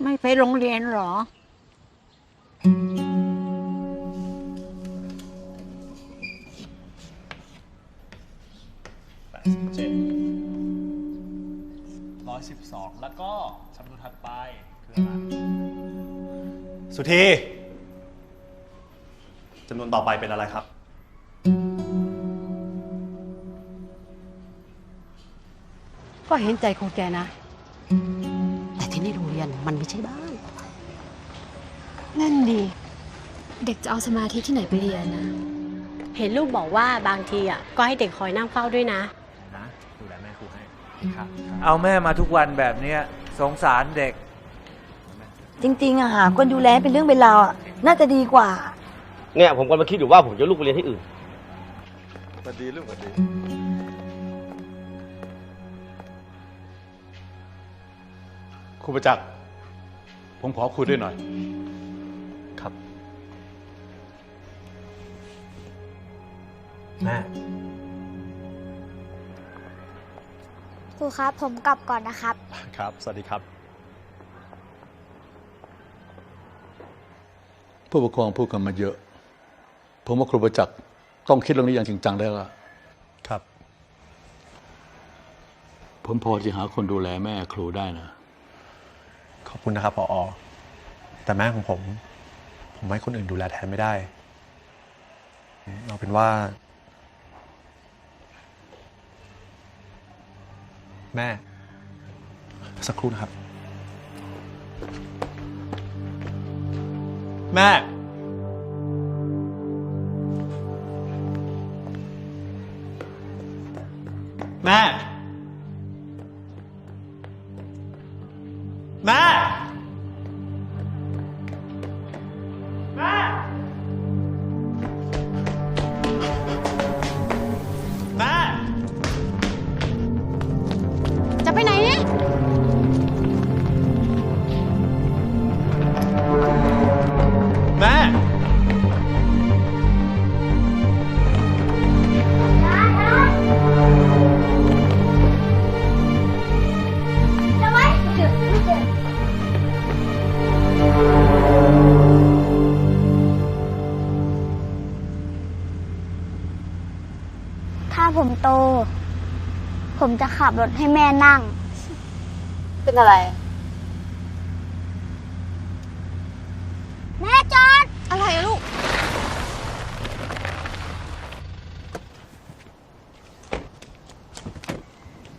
ไม่ไปโรงเรียนเหรอแปดสิบเจ็ดร้อยสิบสองแล้วก็จำนวนถัดไปคืออะไรสุธีจำนวนต่อไปเป็นอะไรครับ ก็เห็นใจของแกนะแต่ที่นี่โรง เรียนมันไม่ใช่บ้าน นั่นดี เด็กจะเอาสมาธิที่ไหนไปเรียนนะ เห็นลูกบอกว่าบางทีอะก็ให้เด็กคอยนั่งเฝ้าด้วยนะ นะดูแลแม่ครูให้ครับเอาแม่มาทุกวันแบบเนี้ยสงสารเด็ก จริงๆอะหาคนดูแลเป็นเรื่องเป็นราวอะน่าจะดีกว่า เนี่ยผมกำลังคิดอยู่ว่าผมจะลูกไปเรียนที่อื่น สวัสดีลูกสวัสดี ครูประจักษ์ผมขอคุยด้วยหน่อย ครับ แม่ ครูครับ ผมกลับก่อนนะครับ ครับ สวัสดีครับ ผู้ปกครองพูดกันมาเยอะ ผมว่าครูประจักษ์ต้องคิดเรื่องนี้อย่างจริงจังได้ละครับ ผมพอจะหาคนดูแลแม่ครูได้นะ ขอบคุณนะครับผอแต่แม่ของผม ผมให้คนอื่นดูแลแทนไม่ได้ เอาเป็นว่า แม่ สักครู่นะครับ แม่แม่ แผมจะขับรถให้แม่นั่ง เป็นอะไร